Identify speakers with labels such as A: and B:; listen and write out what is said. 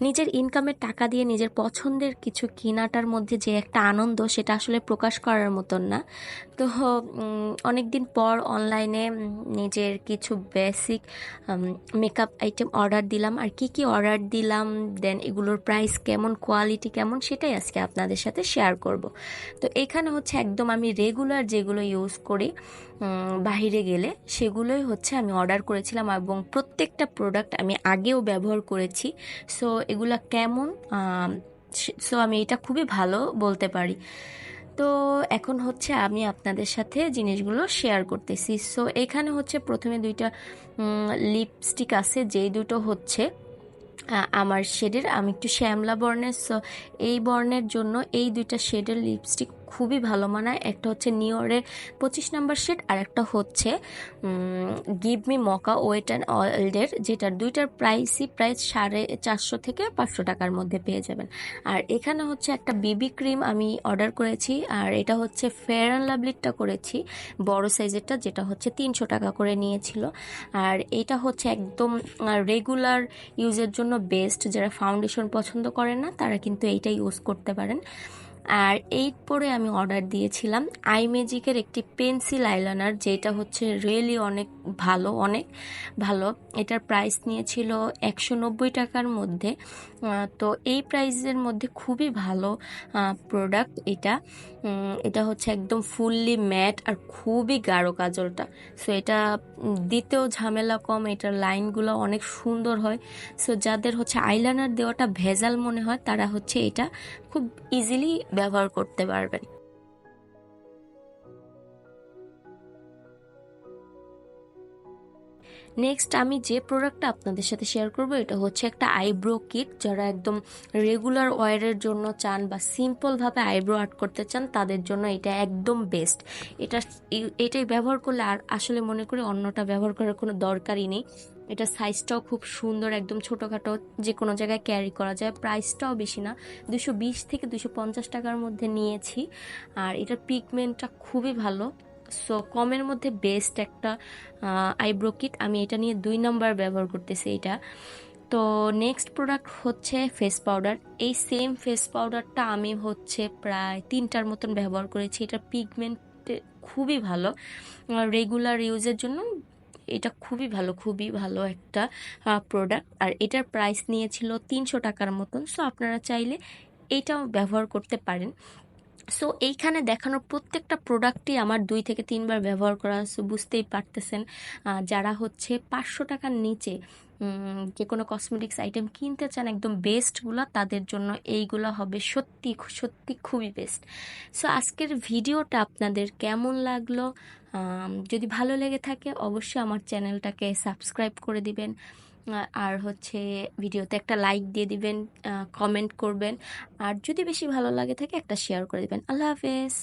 A: নিজের ইনকামের টাকা দিয়ে নিজের পছন্দের কিছু কেনাটার মধ্যে যে একটা আনন্দ, সেটা আসলে প্রকাশ করার মতন না। তো অনেক দিন পর অনলাইনে নিজের কিছু বেসিক মেকআপ আইটেম অর্ডার দিলাম। আর কি কি অর্ডার দিলাম দেন এগুলোর প্রাইস কেমন কোয়ালিটি কেমন, সেটাই আজকে আপনাদের সাথে শেয়ার করব। তো, এখানে হচ্ছে একদম আমি রেগুলার যেগুলো ইউজ করি বাহিরে গেলে, সেগুলোই হচ্ছে আমি অর্ডার করেছিলাম এবং প্রত্যেকটা প্রোডাক্ট আমি আগেও ব্যবহার করেছি। সো এগুলা কেমন? সো আমি এটা খুবই ভালো বলতে পারি। তো এখন হচ্ছে আমি আপনাদের সাথে জিনিসগুলো শেয়ার করতেছি। সো এখানে হচ্ছে প্রথমে দুইটা লিপস্টিক আছে, যেই দুটো হচ্ছে আমার শেডের আমি একটু শ্যামলা বর্ণের সো এই বর্ণের জন্য এই দুইটা শেডের লিপস্টিক খুবই ভালো মানায়। একটা হচ্ছে নিওরের পঁচিশ নাম্বার শেড আর একটা হচ্ছে গিভ মি মকা ওয়েট অ্যান্ড অয়েলের যেটার দুইটার প্রাইসই প্রাইস সাড়ে চারশো থেকে পাঁচশো টাকার মধ্যে পেয়ে যাবেন। আর এখানে হচ্ছে একটা বিবি ক্রিম আমি অর্ডার করেছি, আর এটা হচ্ছে ফেয়ার অ্যান্ড লাভলিটটা করেছি, বড় সাইজেরটা, যেটা হচ্ছে তিনশো টাকা করে নিয়েছিল। আর এটা হচ্ছে একদম রেগুলার ইউজের জন্য বেস্ট যারা ফাউন্ডেশন পছন্দ করেন না, তারা কিন্তু এইটা ইউজ করতে পারেন। আর এইট পরে আমি অর্ডার দিয়েছিলাম আই ম্যাজিকের একটি পেন্সিল আইলাইনার যেটা হচ্ছে রিয়েলি অনেক ভালো অনেক ভালো। এটার প্রাইস নিয়েছিল একশো নব্বই টাকার মধ্যে। তো এই প্রাইসের মধ্যে খুবই ভালো প্রোডাক্ট এটা। এটা হচ্ছে একদম ফুললি ম্যাট আর খুবই গাঢ় কাজলটা। সো এটা দিতেও ঝামেলা কম, এটার লাইনগুলো অনেক সুন্দর হয়। সো যাদের হচ্ছে আইলাইনার দেওয়াটা ভেজাল মনে হয়, তারা হচ্ছে এটা খুব ইজিলি ব্যবহার করতে পারবেন। নেক্সট আমি যে প্রোডাক্টটা আপনাদের সাথে শেয়ার করব, এটা হচ্ছে একটা আইব্রো কিট যারা একদম রেগুলার ওয়ারের জন্য চান বা সিম্পলভাবে আইব্রো আর্ট করতে চান, তাদের জন্য এটা একদম বেস্ট এটা, এটাই ব্যবহার করলে আর আসলে মনে করি অন্যটা ব্যবহার করার কোনো দরকারই নেই। এটা সাইজটাও খুব সুন্দর, একদম ছোটোখাটো যে কোনো জায়গায় ক্যারি করা যায়। প্রাইসটাও বেশি না, দুশো থেকে দুশো টাকার মধ্যে নিয়েছি। আর এটার পিগমেন্টটা খুবই ভালো। সো কমের মধ্যে বেস্ট একটা আইব্রো কিট আমি এটা নিয়ে দুই নাম্বার ব্যবহার করতেছি এটা। তো নেক্সট প্রোডাক্ট হচ্ছে ফেস পাউডার এই সেম ফেস পাউডারটা আমি হচ্ছে প্রায় তিনটার মতন ব্যবহার করেছি। এটা পিগমেন্ট খুবই ভালো। রেগুলার ইউজের জন্য এটা খুবই ভালো খুবই ভালো একটা প্রোডাক্ট আর এটার প্রাইস নিয়েছিল তিনশো টাকার মতন। সো আপনারা চাইলে এটাও ব্যবহার করতে পারেন। সো এইখানে দেখানো প্রত্যেকটা প্রোডাক্টই আমার দুই থেকে তিনবার ব্যবহার করা সো বুঝতেই পারতেছেন। যারা হচ্ছে পাঁচশো টাকার নিচে যে কোনো কসমেটিক্স আইটেম কিনতে চান, একদম বেস্টগুলো তাদের জন্য এইগুলো হবে সত্যি সত্যি খুবই বেস্ট সো আজকের ভিডিওটা আপনাদের কেমন লাগল? যদি ভালো লেগে থাকে, অবশ্যই আমার চ্যানেলটাকে সাবস্ক্রাইব করে দিবেন। আর হচ্ছে ভিডিওতে একটা লাইক দিয়ে দিবেন কমেন্ট করবেন। আর যদি বেশি ভালো লাগে থাকে, একটা শেয়ার করে দিবেন। আল্লাহ হাফেজ!